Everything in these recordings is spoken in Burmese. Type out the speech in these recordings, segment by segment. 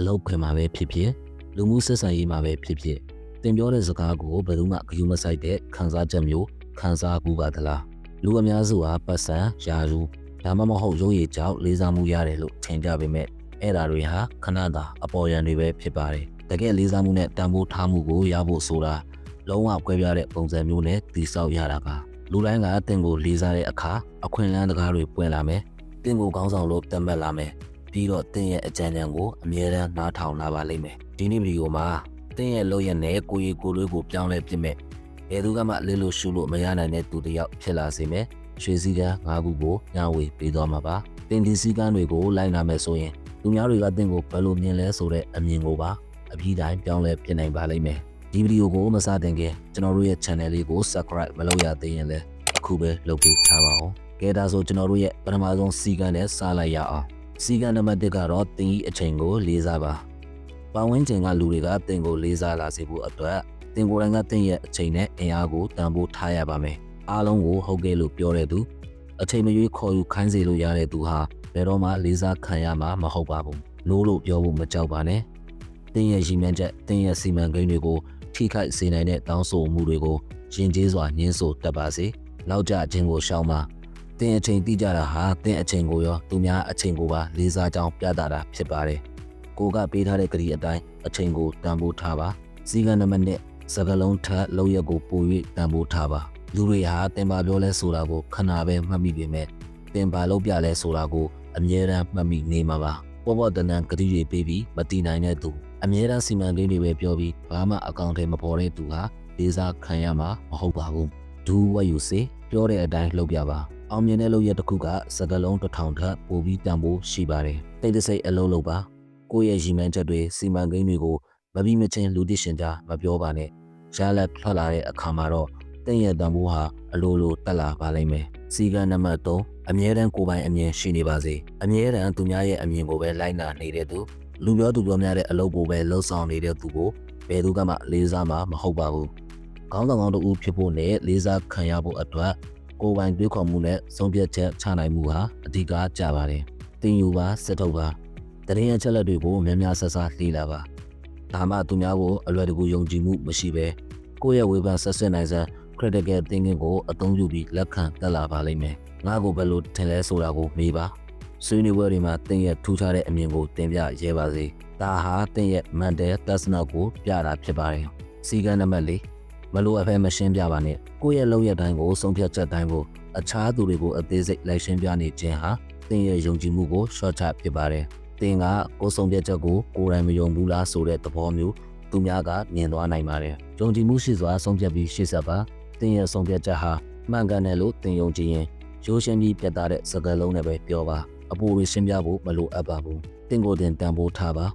အလောက်ခွင်မှာပဲဖြစ်ဖြစ်လူမှုဆက်ဆံရေးမှာပဲဖြစ်ဖြစ်တင်ပြောတဲ့စကားကိုဘယ်သူမှဂရုမစိုက်တဲ့ခံစားချက်မျိုးခံစားဘူးပါသလားလူအများစုဟာပတ်စံယာယူဒါမှမဟုတ်ရုပ်ရည်ကြောင့်လေးစားမှုရတယ်လို့ထင်ကြပေမဲ့အဲ့ဒါတွေဟာခဏတာအပေါ်ယံတွေပဲဖြစ်ပါတယ်တကယ်လေးစားမှုနဲ့တန်ဖိုးထားမှုကိုရဖို့ဆိုတာလုံးဝကွဲပြားတဲ့ပုံစံမျိုးနဲ့တည်ဆောက်ရတာပါလူတိုင်းကအတင်ကိုလေးစားတဲ့အခါအခွင့်အလမ်းတကားတွေပွင့်လာမယ်တင်ကိုကောင်းဆောင်လို့တတ်မှတ်လာမယ် ပြီးတော့တင်ရဲ့အကြံဉာဏ်ကိုအမြဲတမ်းနားထောင်လာပါလိမ့်မယ်ဒီနေ့ဗီဒီယိုမှာတင်ရဲ့လို့ရနဲ့ကိုရီကိုလွေးကိုပြောင်းလဲပြစ်မဲ့ဘယ်သူကမှလေးလို့ရှုလို့မရနိုင်တဲ့သူတစ်ယောက်ဖြစ်လာစေမယ်ရွှေစည်းကမ်း၅ခုကိုညဝေပေးသွားမှာပါတင်ဒီစည်းကမ်းတွေကိုလိုက်နာမယ်ဆိုရင်သူများတွေကတင်ကိုဘယ်လိုမြင်လဲဆိုတဲ့အမြင်ကိုပါအပြီးတိုင်းပြောင်းလဲပြနိုင်ပါလိမ့်မယ်ဒီဗီဒီယိုကိုမစတင်ခင်ကျွန်တော်တို့ရဲ့ channel လေးကို subscribe မလုပ်ရသေးရင်လည်းအခုပဲလုပ်ပေးထားပါအောင်ကဲဒါဆိုကျွန်တော်တို့ရဲ့ပထမဆုံးစီကံနဲ့စလိုက်ရအောင် စီကံနံပါတ်1ကတော့တင်ကြီးအချိန်ကိုလေးစားပါပတ်ဝန်းကျင်ကလူတွေကတင်ကိုလေးစားလာစေဖို့အတွက်တင်ကိုယ်တိုင်ကတင်ရဲ့အချိန်နဲ့အင်အားကိုတန်ဖိုးထားရပါမယ်အားလုံးကိုဟုတ်ကဲ့လို့ပြောတဲ့သူအချိန်မရွေးခေါ်ယူခိုင်းစေလို့ရတဲ့သူဟာဘယ်တော့မှလေးစားခံရမှာမဟုတ်ပါဘူးလို့လို့ပြောဖို့မကြောက်ပါနဲ့တင်ရဲ့ရည်မှန်းချက်တင်ရဲ့စီမံကိန်းတွေကိုထိခိုက်စေနိုင်တဲ့တောင်းဆိုမှုတွေကိုရင်ကျေးစွာညှင်းဆိုတတ်ပါစေနောက်ကျခြင်းကိုရှောင်ပါ တင်အချိန်တိကျတာဟာတင်အချိန်ကိုရောသူများအချိန်ကိုပါလေးစားကြောင်းပြသတာဖြစ်ပါတယ်ကိုကပေးထားတဲ့ကတိအတိုင်းအချိန်ကိုတန်ဖိုးထားပါစီကံနံပါတ်1စကလုံးထက်လောက်ရက်ကိုပို၍တန်ဖိုးထားပါလူတွေဟာတင်ပါပြောလဲဆိုတာကိုခဏပဲမှတ်မိပေမဲ့တင်ပါလို့ပြလဲဆိုတာကိုအမြဲတမ်းမှတ်မိနေမှာပါပေါ်ပေါ်တန်တန်ကတိတွေပေးပြီးမတည်နိုင်တဲ့သူအမြဲတမ်းစီမံကိန်းတွေပဲပြောပြီးဘာမှအကောင့်ထဲမပေါ်တဲ့သူဟာလေးစားခံရမှာမဟုတ်ပါဘူး do what you say ပြောတဲ့အတိုင်းလုပ်ပြပါ အောင်မြင်တဲ့လုပ်ရက်တစ်ခုကစကလုံးတစ်ထောင်ထက်ပိုပြီးတန်ဖိုးရှိပါတယ်တိတ်တဆိတ်အလုပ်လုပ်ပါကိုယ့်ရဲ့ရည်မှန်းချက်တွေစီမံကိန်းတွေကိုမပြီးမချင်းလူသိရှင်ကြားမပြောပါနဲ့ရလက်ထွက်လာတဲ့အခါမှာတော့တင့်ရဲ့တန်ဖိုးဟာအလိုလိုတက်လာပါလိမ့်မယ်စီကံနံပါတ်3အမြဲတမ်းကိုယ်ပိုင်အမြင်ရှိနေပါစေအမြဲတမ်းသူများရဲ့အမြင်ကိုပဲလိုက်နာနေတဲ့သူလူပြောသူပြောများတဲ့အလုပ်ကိုပဲလှုပ်ဆောင်နေတဲ့သူကိုဘယ်သူကမှလေးစားမှာမဟုတ်ပါဘူးခေါင်းဆောင်ကောင်းတူဖြစ်ဖို့နဲ့လေးစားခံရဖို့အတွက် ကိုယ်ပိုင်တွေးခေါ်မှုနဲ့ဆုံးဖြတ်ချက်ချနိုင်မှုဟာအဓိကကြပါတယ်တင်ယူပါစက်ထုတ်ပါတရင်အချက်လက်တွေကိုများများဆဆလှေးလာပါဒါမှသူများကိုအလွယ်တကူယုံကြည်မှုမရှိဘဲကိုယ့်ရဲ့ဝေဖန်ဆက်ဆက်နိုင်စမ်း critical thinking ကိုအသုံးပြုပြီးလက်ခံတက်လာပါလိမ့်မယ်ငါကိုဘယ်လိုထင်လဲဆိုတာကိုမေးပါဆွေးနွေးပွဲတွေမှာတင်းရဲ့ထူးခြားတဲ့အမြင်ကိုတင်ပြရဲပါစေဒါဟာတင်းရဲ့မန်တယ်တက်စနကိုပြတာဖြစ်ပါတယ်စီကံနံပါတ်၄ မလိုအပ်ဖဲမရှင်းပြပါနဲ့ကိုယ့်ရဲ့လုပ်ရတိုင်းကိုဆုံးဖြတ်ချက်တိုင်းကိုအခြားသူတွေကိုအသေးစိတ်လိုက်ရှင်းပြနေခြင်းဟာတင်းရဲ့ယုံကြည်မှုကို short ချဖြစ်ပါတယ်တင်းကကိုယ်ဆုံးဖြတ်ချက်ကိုကိုယ်တိုင်မယုံဘူးလားဆိုတဲ့သဘောမျိုးသူများကမြင်သွားနိုင်ပါတယ်ယုံကြည်မှုရှိစွာဆုံးဖြတ်ပြီးရှေ့ဆက်ပါတင်းရဲ့ဆုံးဖြတ်ချက်ဟာမှန်ကန်တယ်လို့တင်ယုံကြည်ရင်ရိုးရှင်းပြီးပြတ်သားတဲ့စကားလုံးနဲ့ပဲပြောပါအပူတွေရှင်းပြဖို့မလိုအပ်ပါဘူးတင်ကိုယ်တင်တန်ဖိုးထားပါ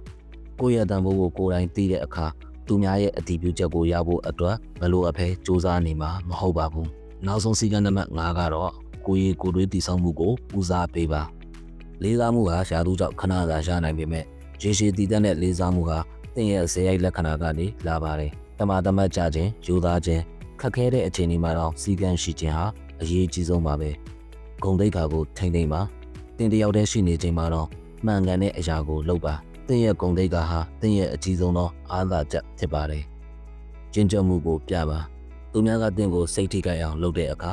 ကိုယ့်ရဲ့တန်ဖိုးကိုကိုယ်တိုင်သိတဲ့အခါ သူများရဲ့အတည်ပြုချက်ကိုရဖို့အတွက်မလိုအပ်ဘဲစူးစမ်းနေမှာမဟုတ်ပါဘူးနောက်ဆုံးစီကံနံပါတ်5ကတော့ကိုယ်ရည်ကိုယ်တွေးတည်ဆောက်မှုကိုဦးစားပေးပါလေးစားမှုဟာရှားသူကြောင့်ခဏသာရနိုင်ပေမဲ့ရေရှည်တည်တဲ့လေးစားမှုဟာတင်ရဲ့ဇေယိုက်လက္ခဏာကနေလာပါတယ်တမတမတ်ကြခြင်းယူသားခြင်းခက်ခဲတဲ့အခြေအနေမှာတော့စီကံရှိခြင်းဟာအရေးကြီးဆုံးပါပဲဂုံတိတ်ခါကိုထိမ့်သိမ့်ပါတင်တယောက်တည်းရှိနေခြင်းမှာတော့မှန်ကန်တဲ့အရာကိုလုပ်ပါ တင်ရဲ့ဂုံတိတ်ခါဟာတင်ရဲ့အကြီးဆုံးသောအားသာချက်ဖြစ်ပါတယ်ကျင့်ကြံမှုကိုပြပါသူများကတင်ကိုစိတ်ထိခိုက်အောင်လုပ်တဲ့အခါ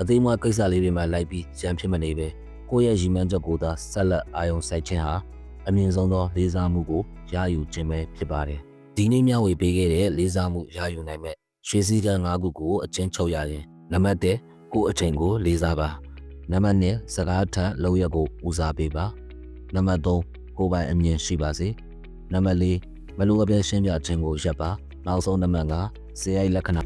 အသေးမွားကိစ္စလေးတွေမှာလိုက်ပြီးရံဖြစ်မနေပဲကိုယ့်ရဲ့ရည်မှန်းချက်ကိုသာဆက်လက်အာရုံစိုက်ခြင်းဟာအမြင့်ဆုံးသောလေးစားမှုကိုရယူခြင်းပဲဖြစ်ပါတယ်ဒီနေ့မျှဝေပေးခဲ့တဲ့လေးစားမှုရယူနိုင်မဲ့ရွှေစည်းကမ်း၅ခုကိုအချင်းချုပ်ရရင်နံပါတ်1ကိုအချိန်ကိုလေးစားပါနံပါတ်2စကားထက်လောက်ရက်ကိုဦးစားပေးပါနံပါတ်3 ကိုယ်ပိုင်အမြင်ရှိပါစေနံပါတ်4မလိုအပ်ပဲရှင်းပြခြင်းကိုရပ်ပါနောက်ဆုံးနံပါတ်5ဇေယိုက်လက္ခဏာ